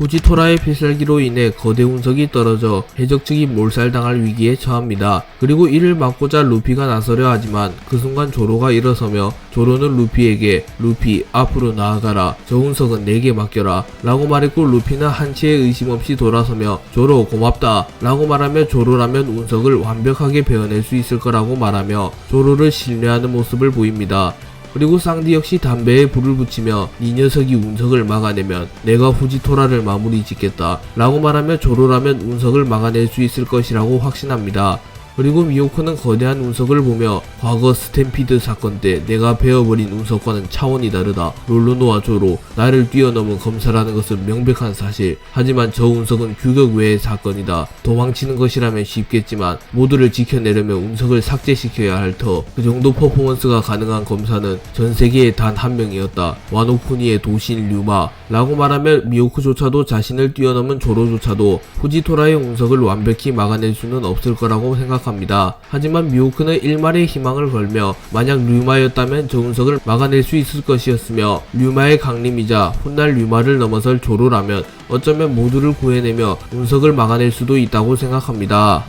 후지토라의 필살기로 인해 거대 운석이 떨어져 해적 측이 몰살당할 위기에 처합니다. 그리고 이를 막고자 루피가 나서려 하지만 그 순간 조로가 일어서며 조로는 루피에게 루피 앞으로 나아가라 저 운석은 내게 맡겨라 라고 말했고 루피는 한치의 의심 없이 돌아서며 조로 고맙다 라고 말하며 조로라면 운석을 완벽하게 베어낼 수 있을 거라고 말하며 조로를 신뢰하는 모습을 보입니다. 그리고 쌍디 역시 담배에 불을 붙이며 이 녀석이 운석을 막아내면 내가 후지토라를 마무리 짓겠다 라고 말하며 조로라면 운석을 막아낼 수 있을 것이라고 확신합니다. 그리고 미호크는 거대한 운석을 보며 과거 스탬피드 사건 때 내가 베어버린 운석과는 차원이 다르다. 롤로노와 조로 나를 뛰어넘은 검사라는 것은 명백한 사실. 하지만 저 운석은 규격 외의 사건이다. 도망치는 것이라면 쉽겠지만 모두를 지켜내려면 운석을 삭제시켜야 할 터. 그 정도 퍼포먼스가 가능한 검사는 전 세계에 단 한 명이었다. 와노쿠니의 도시인 류마. 라고 말하며 미호크조차도 자신을 뛰어넘은 조로조차도 후지토라의 운석을 완벽히 막아낼 수는 없을 거라고 생각 합니다. 하지만 미호크는 일말의 희망을 걸며 만약 류마였다면 저 운석을 막아낼 수 있을 것이었으며 류마의 강림이자 훗날 류마를 넘어설 조로라면 어쩌면 모두를 구해내며 운석을 막아낼 수도 있다고 생각합니다.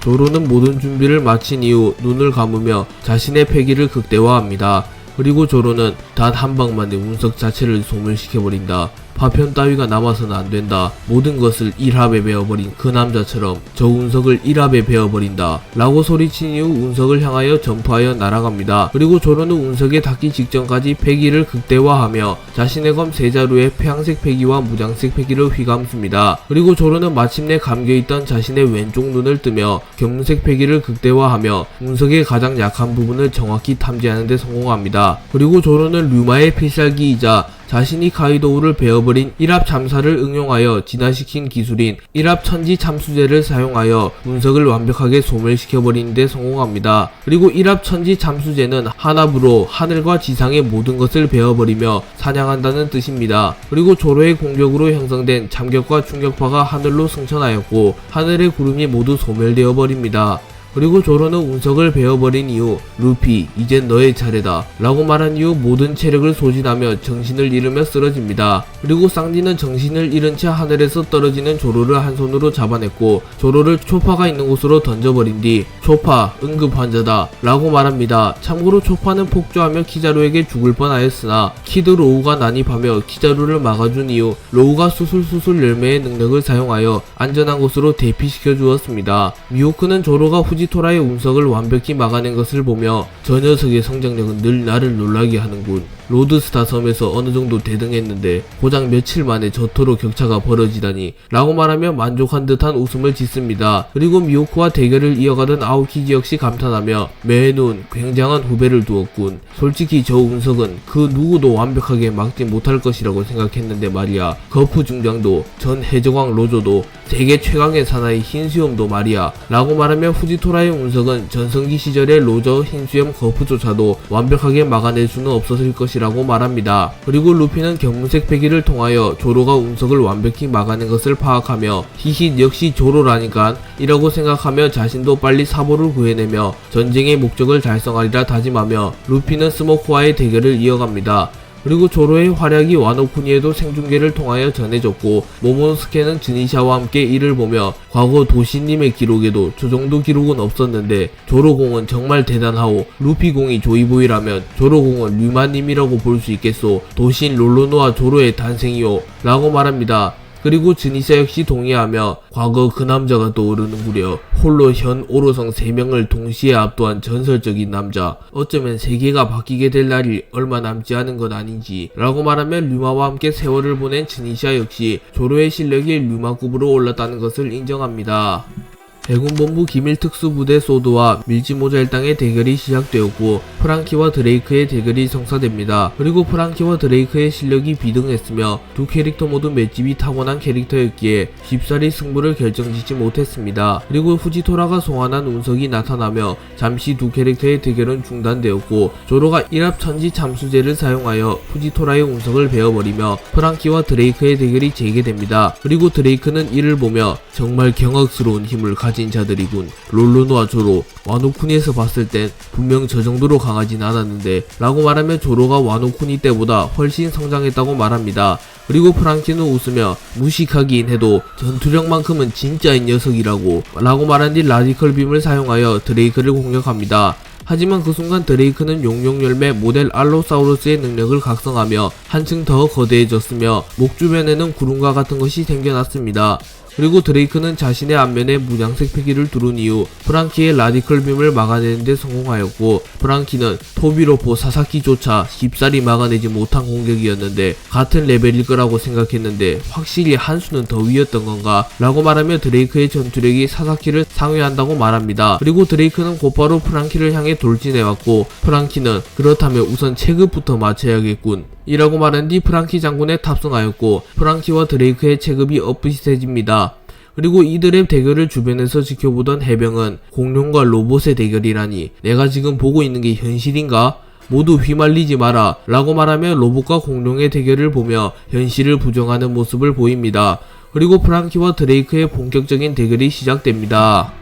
조로는 모든 준비를 마친 이후 눈을 감으며 자신의 패기를 극대화합니다. 그리고 조로는 단 한 방만에 운석 자체를 소멸시켜버린다. 파편 따위가 남아서는 안 된다. 모든 것을 일합에 베어버린 그 남자처럼 저 운석을 일합에 베어버린다. 라고 소리친 이후 운석을 향하여 점프하여 날아갑니다. 그리고 조로는 운석에 닿기 직전까지 패기를 극대화하며 자신의 검 세자루에 폐양색 패기와 무장색 패기를 휘감습니다. 그리고 조로는 마침내 감겨있던 자신의 왼쪽 눈을 뜨며 검은색 패기를 극대화하며 운석의 가장 약한 부분을 정확히 탐지하는 데 성공합니다. 그리고 조로는 류마의 필살기이자 자신이 카이도우를 베어버린 일합 잠사를 응용하여 진화시킨 기술인 일합 천지 참수제를 사용하여 운석을 완벽하게 소멸시켜버리는 데 성공합니다. 그리고 일합 천지 참수제는 한압으로 하늘과 지상의 모든 것을 베어버리며 사냥한다는 뜻입니다. 그리고 조로의 공격으로 형성된 잠격과 충격파가 하늘로 승천하였고 하늘의 구름이 모두 소멸되어 버립니다. 그리고 조로는 운석을 베어버린 이후 루피 이젠 너의 차례다 라고 말한 이후 모든 체력을 소진하며 정신을 잃으며 쓰러집니다. 그리고 쌍디는 정신을 잃은 채 하늘에서 떨어지는 조로를 한 손으로 잡아냈고 조로를 초파가 있는 곳으로 던져버린 뒤 초파 응급 환자다 라고 말합니다. 참고로 초파는 폭주하며 키자루에게 죽을 뻔하였으나 키드 로우가 난입하며 키자루를 막아준 이후 로우가 수술수술 열매의 능력을 사용하여 안전한 곳으로 대피시켜 주었습니다. 미호크는 조로가 후지 토라의 운석을 완벽히 막아낸 것을 보며 저 녀석의 성장력은 늘 나를 놀라게 하는군. 로드스타 섬에서 어느 정도 대등했는데 고작 며칠 만에 저토로 격차가 벌어지다니 라고 말하며 만족한 듯한 웃음을 짓습니다. 그리고 미호크와 대결을 이어가던 아오키지 역시 감탄하며 매눈 굉장한 후배를 두었군. 솔직히 저 운석은 그 누구도 완벽하게 막지 못할 것이라고 생각했는데 말이야. 거푸 중장도 전 해적왕 로조도 세계 최강의 사나이 흰수염도 말이야. 라고 말하며 후지토라의 운석은 전성기 시절의 로저 흰수염 거푸조차도 완벽하게 막아낼 수는 없었을 것이 라고 말합니다. 그리고 루피는 경문색 패기를 통하여 조로가 운석을 완벽히 막아낸 것을 파악하며 히히 역시 조로라니까 이라고 생각하며 자신도 빨리 사보를 구해내며 전쟁의 목적을 달성하리라 다짐하며 루피는 스모크와의 대결을 이어갑니다. 그리고 조로의 활약이 와노쿠니에도 생중계를 통하여 전해졌고 모모노스케는 즈니샤와 함께 이를 보며 과거 도시님의 기록에도 저 정도 기록은 없었는데 조로공은 정말 대단하오. 루피공이 조이보이라면 조로공은 류마님이라고 볼 수 있겠소. 도시인 롤로노와 조로의 탄생이오. 라고 말합니다. 그리고 즈니샤 역시 동의하며 과거 그 남자가 떠오르는구려 홀로 현 오로성 3명을 동시에 압도한 전설적인 남자 어쩌면 세계가 바뀌게 될 날이 얼마 남지 않은 것 아닌지 라고 말하며 류마와 함께 세월을 보낸 즈니샤 역시 조로의 실력이 류마급으로 올랐다는 것을 인정합니다. 해군본부 기밀특수부대 소드와 밀지모자 일당의 대결이 시작되었고 프랑키와 드레이크의 대결이 성사됩니다. 그리고 프랑키와 드레이크의 실력이 비등했으며 두 캐릭터 모두 맷집이 타고난 캐릭터였기에 쉽사리 승부를 결정짓지 못했습니다. 그리고 후지토라가 소환한 운석이 나타나며 잠시 두 캐릭터의 대결은 중단되었고 조로가 일합 천지 참수제를 사용하여 후지토라의 운석을 베어버리며 프랑키와 드레이크의 대결이 재개됩니다. 그리고 드레이크는 이를 보며 정말 경악스러운 힘을 가지고 가진 자들이군. 롤로노와 조로, 와노쿠니에서 봤을 땐 분명 저 정도로 강하진 않았는데 라고 말하며 조로가 와노쿠니 때보다 훨씬 성장했다고 말합니다. 그리고 프랑키는 웃으며 무식하긴 해도 전투력만큼은 진짜인 녀석이라고 라고 말한 뒤 라디컬 빔을 사용하여 드레이크를 공격합니다. 하지만 그 순간 드레이크는 용용 열매 모델 알로사우루스의 능력을 각성하며 한층 더 거대해졌으며 목 주변에는 구름과 같은 것이 생겨났습니다. 그리고 드레이크는 자신의 앞면에 무장색 패기를 두른 이후 프랑키의 라디컬 빔을 막아내는데 성공하였고 프랑키는 토비로포 사사키조차 쉽사리 막아내지 못한 공격이었는데 같은 레벨일 거라고 생각했는데 확실히 한 수는 더 위였던 건가 라고 말하며 드레이크의 전투력이 사사키를 상회한다고 말합니다. 그리고 드레이크는 곧바로 프랑키를 향해 돌진해왔고 프랑키는 그렇다면 우선 체급부터 맞춰야겠군 이라고 말한 뒤 프랑키 장군에 탑승하였고 프랑키와 드레이크의 체급이 엇비슷해집니다. 그리고 이들의 대결을 주변에서 지켜보던 해병은 공룡과 로봇의 대결이라니 내가 지금 보고 있는 게 현실인가? 모두 휘말리지 마라 라고 말하며 로봇과 공룡의 대결을 보며 현실을 부정하는 모습을 보입니다. 그리고 프랑키와 드레이크의 본격적인 대결이 시작됩니다.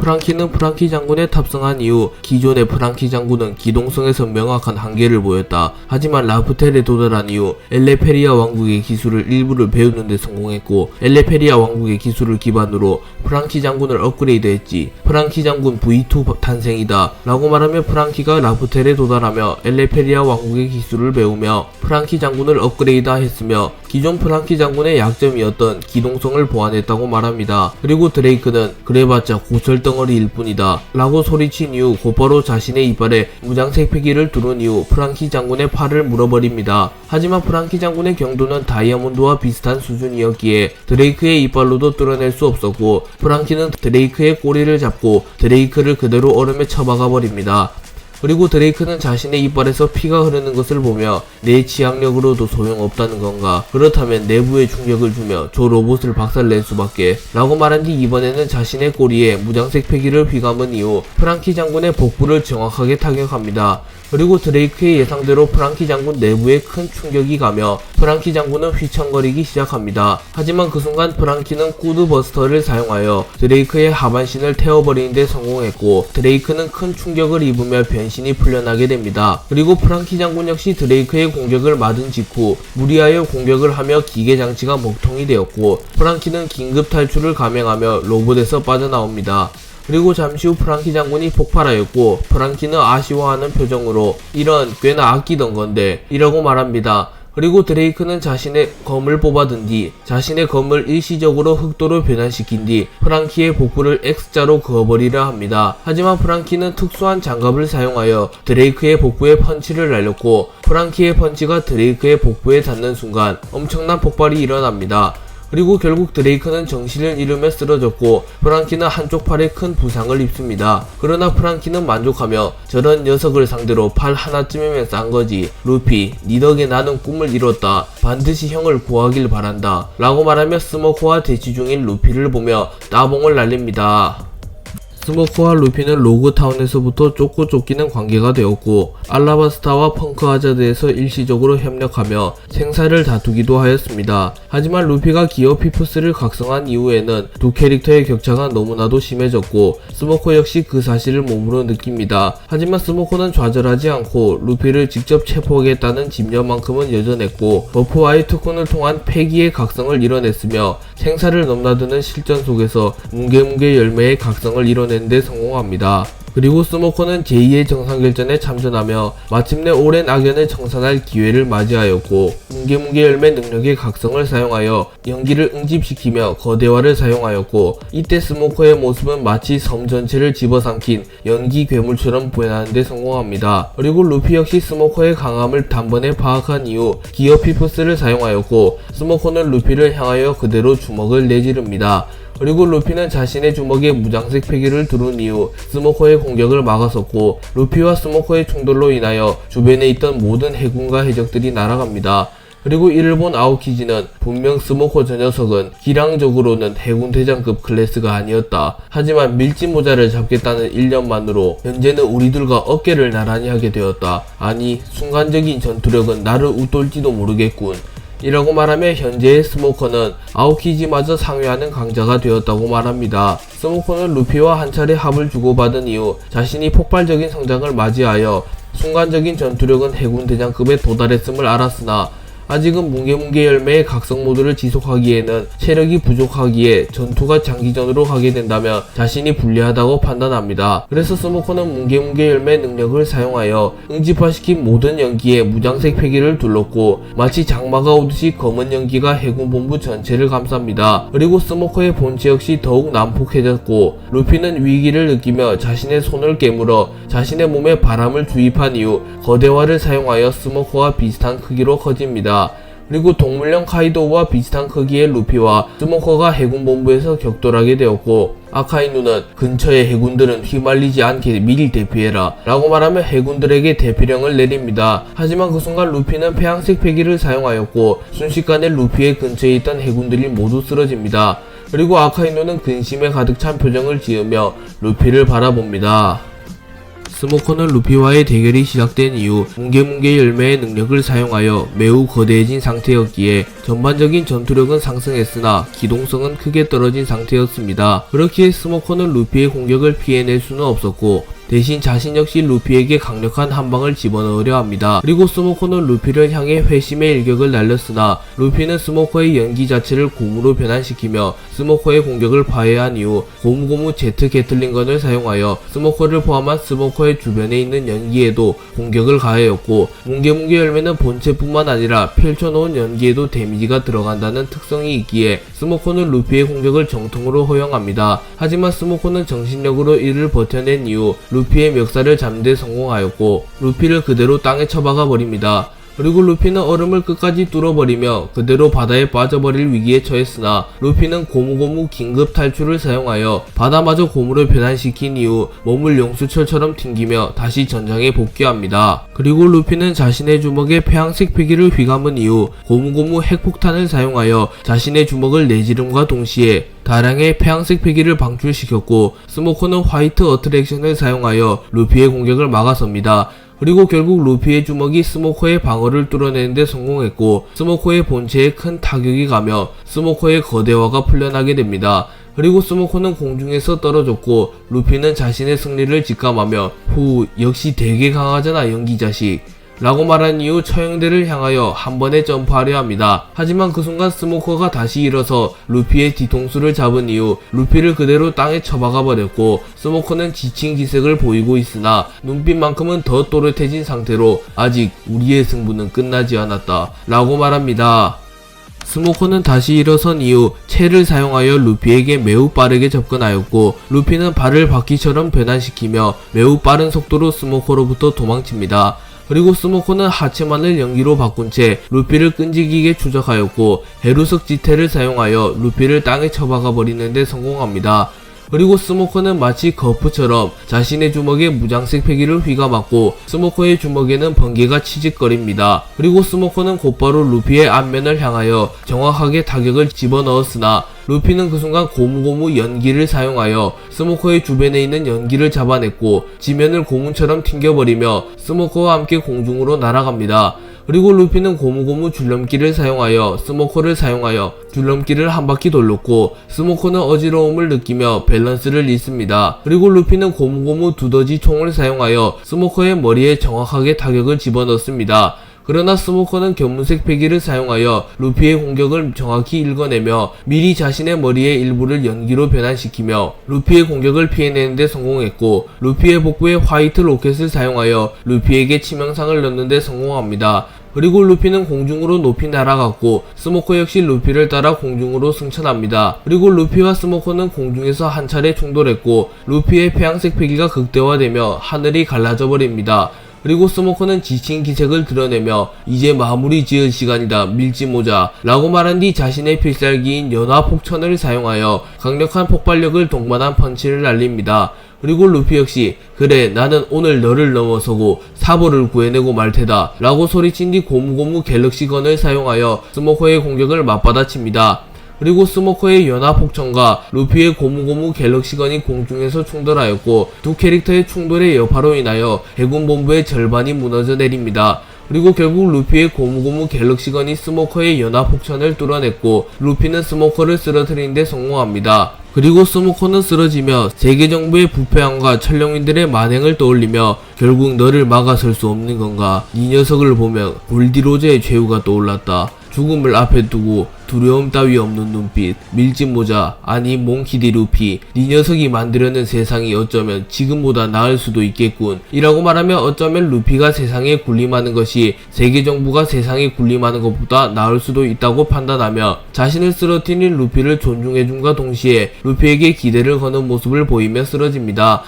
프랑키는 프랑키 장군에 탑승한 이후 기존의 프랑키 장군은 기동성에서 명확한 한계를 보였다. 하지만 라프텔에 도달한 이후 엘레페리아 왕국의 기술을 일부를 배우는 데 성공했고 엘레페리아 왕국의 기술을 기반으로 프랑키 장군을 업그레이드했지. 프랑키 장군 V2 탄생이다. 라고 말하며 프랑키가 라프텔에 도달하며 엘레페리아 왕국의 기술을 배우며 프랑키 장군을 업그레이드 했으며 기존 프랑키 장군의 약점이었던 기동성을 보완했다고 말합니다. 그리고 드레이크는 그래봤자 고철 덩어리일 뿐이다. 라고 소리친 이후 곧바로 자신의 이빨에 무장색 패기를 두른 이후 프랑키 장군의 팔을 물어버립니다. 하지만 프랑키 장군의 경도는 다이아몬드와 비슷한 수준이었기에 드레이크의 이빨로도 뚫어낼 수 없었고 프랑키는 드레이크의 꼬리를 잡고 드레이크를 그대로 얼음에 처박아 버립니다. 그리고 드레이크는 자신의 이빨에서 피가 흐르는 것을 보며 내 치약력으로도 소용없다는 건가 그렇다면 내부에 충격을 주며 저 로봇을 박살낼 수밖에 라고 말한 뒤 이번에는 자신의 꼬리에 무장색 패기를 휘감은 이후 프랑키 장군의 복부를 정확하게 타격합니다. 그리고 드레이크의 예상대로 프랑키 장군 내부에 큰 충격이 가며 프랑키 장군은 휘청거리기 시작합니다. 하지만 그 순간 프랑키는 구드버스터를 사용하여 드레이크의 하반신을 태워버리는데 성공했고 드레이크는 큰 충격을 입으며 변신이 풀려나게 됩니다. 그리고 프랑키 장군 역시 드레이크의 공격을 맞은 직후 무리하여 공격을 하며 기계 장치가 먹통이 되었고 프랑키는 긴급 탈출을 감행하며 로봇에서 빠져나옵니다. 그리고 잠시 후 프랑키 장군이 폭발하였고 프랑키는 아쉬워하는 표정으로 이런 꽤나 아끼던 건데 이라고 말합니다. 그리고 드레이크는 자신의 검을 뽑아든 뒤 자신의 검을 일시적으로 흑도로 변환시킨 뒤 프랑키의 복부를 X자로 그어버리려 합니다. 하지만 프랑키는 특수한 장갑을 사용하여 드레이크의 복부에 펀치를 날렸고 프랑키의 펀치가 드레이크의 복부에 닿는 순간 엄청난 폭발이 일어납니다. 그리고 결국 드레이크는 정신을 잃으며 쓰러졌고 프랑키는 한쪽 팔에 큰 부상을 입습니다. 그러나 프랑키는 만족하며 저런 녀석을 상대로 팔 하나쯤이면 싼 거지. 루피, 니 덕에 나는 꿈을 이뤘다. 반드시 형을 구하길 바란다. 라고 말하며 스모커와 대치 중인 루피를 보며 따봉을 날립니다. 스모커와 루피는 로그타운에서부터 쫓고 쫓기는 관계가 되었고 알라바스타와 펑크 하자드에서 일시적으로 협력하며 생사를 다투기도 하였습니다. 하지만 루피가 기어 피프스를 각성한 이후에는 두 캐릭터의 격차가 너무나도 심해졌고 스모커 역시 그 사실을 몸으로 느낍니다. 하지만 스모커는 좌절하지 않고 루피를 직접 체포하겠다는 집념만큼은 여전했고 버프와의 특훈을 통한 패기의 각성을 이뤄냈으며 생사를 넘나드는 실전 속에서 뭉게뭉게 열매의 각성을 이뤄 내는데 성공합니다. 그리고 스모커는 제2의 정상결전에 참전하며 마침내 오랜 악연을 청산할 기회를 맞이하였고 뭉게뭉게 열매 능력의 각성을 사용하여 연기를 응집시키며 거대화를 사용하였고 이때 스모커의 모습은 마치 섬 전체를 집어삼킨 연기 괴물처럼 변하는데 성공합니다. 그리고 루피 역시 스모커의 강함을 단번에 파악한 이후 기어 피프스를 사용하였고 스모커는 루피를 향하여 그대로 주먹을 내지릅니다. 그리고 루피는 자신의 주먹에 무장색 패기를 두른 이후 스모커의 공격을 막아섰고 루피와 스모커의 충돌로 인하여 주변에 있던 모든 해군과 해적들이 날아갑니다. 그리고 이를 본 아오키지는 분명 스모커 저 녀석은 기량적으로는 해군 대장급 클래스가 아니었다. 하지만 밀짚 모자를 잡겠다는 일념만으로 현재는 우리들과 어깨를 나란히 하게 되었다. 아니 순간적인 전투력은 나를 웃돌지도 모르겠군. 이라고 말하며 현재의 스모커는 아오키지마저 상회하는 강자가 되었다고 말합니다. 스모커는 루피와 한 차례 합을 주고받은 이후 자신이 폭발적인 성장을 맞이하여 순간적인 전투력은 해군 대장급에 도달했음을 알았으나 아직은 뭉게뭉게 열매의 각성 모드를 지속하기에는 체력이 부족하기에 전투가 장기전으로 가게 된다면 자신이 불리하다고 판단합니다. 그래서 스모커는 뭉게뭉게 열매 능력을 사용하여 응집화시킨 모든 연기에 무장색 패기를 둘렀고 마치 장마가 오듯이 검은 연기가 해군 본부 전체를 감쌉니다. 그리고 스모커의 본체 역시 더욱 난폭해졌고 루피는 위기를 느끼며 자신의 손을 깨물어 자신의 몸에 바람을 주입한 이후 거대화를 사용하여 스모커와 비슷한 크기로 커집니다. 그리고 동물령 카이도우와 비슷한 크기의 루피와 스모커가 해군 본부에서 격돌하게 되었고 아카이누는 근처의 해군들은 휘말리지 않게 미리 대피해라 라고 말하며 해군들에게 대피령을 내립니다. 하지만 그 순간 루피는 폐양색 패기를 사용하였고 순식간에 루피의 근처에 있던 해군들이 모두 쓰러집니다. 그리고 아카이누는 근심에 가득 찬 표정을 지으며 루피를 바라봅니다. 스모커는 루피와의 대결이 시작된 이후 뭉게뭉게 열매의 능력을 사용하여 매우 거대해진 상태였기에 전반적인 전투력은 상승했으나 기동성은 크게 떨어진 상태였습니다. 그렇기에 스모커는 루피의 공격을 피해낼 수는 없었고 대신 자신 역시 루피에게 강력한 한 방을 집어넣으려 합니다. 그리고 스모커는 루피를 향해 회심의 일격을 날렸으나 루피는 스모커의 연기 자체를 곰으로 변환시키며 스모커의 공격을 파해한 이후 고무고무 제트 게틀링건을 사용하여 스모커를 포함한 스모커의 주변에 있는 연기에도 공격을 가하였고 뭉게뭉게 열매는 본체뿐만 아니라 펼쳐놓은 연기에도 데미지가 들어간다는 특성이 있기에 스모커는 루피의 공격을 정통으로 허용합니다. 하지만 스모커는 정신력으로 이를 버텨낸 이후 루 피의 멱살을 잡는 데 성공하였고 루피를 그대로 땅에 처박아 버립니다. 그리고 루피는 얼음을 끝까지 뚫어버리며 그대로 바다에 빠져버릴 위기에 처했으나 루피는 고무고무 긴급 탈출을 사용하여 바다마저 고무를 변환시킨 이후 몸을 용수철처럼 튕기며 다시 전장에 복귀합니다. 그리고 루피는 자신의 주먹에 폐양색 피기를 휘감은 이후 고무고무 핵폭탄을 사용하여 자신의 주먹을 내지름과 동시에 다량의 폐양색 패기를 방출시켰고 스모커는 화이트 어트랙션을 사용하여 루피의 공격을 막아섭니다. 그리고 결국 루피의 주먹이 스모커의 방어를 뚫어내는데 성공했고 스모커의 본체에 큰 타격이 가며 스모커의 거대화가 풀려나게 됩니다. 그리고 스모커는 공중에서 떨어졌고 루피는 자신의 승리를 직감하며 후 역시 되게 강하잖아 연기 자식 라고 말한 이후 처형대를 향하여 한 번에 점프하려 합니다. 하지만 그 순간 스모커가 다시 일어서 루피의 뒤통수를 잡은 이후 루피를 그대로 땅에 처박아 버렸고 스모커는 지친 기색을 보이고 있으나 눈빛만큼은 더 또렷해진 상태로 아직 우리의 승부는 끝나지 않았다 라고 말합니다. 스모커는 다시 일어선 이후 채를 사용하여 루피에게 매우 빠르게 접근하였고 루피는 발을 바퀴처럼 변환시키며 매우 빠른 속도로 스모커로부터 도망칩니다. 그리고 스모커는 하체만을 연기로 바꾼 채 루피를 끈질기게 추적하였고 헤루석 지태를 사용하여 루피를 땅에 처박아 버리는데 성공합니다. 그리고 스모커는 마치 거프처럼 자신의 주먹에 무장색 패기를 휘감았고 스모커의 주먹에는 번개가 치직거립니다. 그리고 스모커는 곧바로 루피의 앞면을 향하여 정확하게 타격을 집어넣었으나 루피는 그 순간 고무고무 연기를 사용하여 스모커의 주변에 있는 연기를 잡아냈고 지면을 고문처럼 튕겨버리며 스모커와 함께 공중으로 날아갑니다. 그리고 루피는 고무고무 줄넘기를 사용하여 스모커를 사용하여 줄넘기를 한 바퀴 돌렸고 스모커는 어지러움을 느끼며 밸런스를 잃습니다. 그리고 루피는 고무고무 두더지 총을 사용하여 스모커의 머리에 정확하게 타격을 집어넣습니다. 그러나 스모커는 견문색 패기를 사용하여 루피의 공격을 정확히 읽어내며 미리 자신의 머리의 일부를 연기로 변환시키며 루피의 공격을 피해내는데 성공했고 루피의 복부에 화이트 로켓을 사용하여 루피에게 치명상을 넣는데 성공합니다. 그리고 루피는 공중으로 높이 날아갔고 스모커 역시 루피를 따라 공중으로 승천합니다. 그리고 루피와 스모커는 공중에서 한 차례 충돌했고 루피의 폐양색 패기가 극대화되며 하늘이 갈라져 버립니다. 그리고 스모커는 지친 기색을 드러내며 이제 마무리 지을 시간이다 밀지모자 라고 말한 뒤 자신의 필살기인 연화 폭천을 사용하여 강력한 폭발력을 동반한 펀치를 날립니다. 그리고 루피 역시 그래 나는 오늘 너를 넘어서고 사보를 구해내고 말 테다 라고 소리친 뒤 고무고무 갤럭시건을 사용하여 스모커의 공격을 맞받아칩니다. 그리고 스모커의 연합폭천과 루피의 고무고무 갤럭시건이 공중에서 충돌하였고 두 캐릭터의 충돌의 여파로 인하여 해군 본부의 절반이 무너져 내립니다. 그리고 결국 루피의 고무고무 갤럭시건이 스모커의 연합 폭탄을 뚫어냈고 루피는 스모커를 쓰러뜨리는데 성공합니다. 그리고 스모커는 쓰러지며 세계 정부의 부패함과 천령인들의 만행을 떠올리며 결국 너를 막아설 수 없는 건가 이 녀석을 보면 골디로즈의 최후가 떠올랐다. 죽음을 앞에 두고 두려움 따위 없는 눈빛, 밀짚 모자, 아니 몽키디 루피, 네 녀석이 만들어낸 세상이 어쩌면 지금보다 나을 수도 있겠군. 이라고 말하면 어쩌면 루피가 세상에 군림하는 것이 세계 정부가 세상에 군림하는 것보다 나을 수도 있다고 판단하며 자신을 쓰러뜨린 루피를 존중해줌과 동시에 루피에게 기대를 거는 모습을 보이며 쓰러집니다.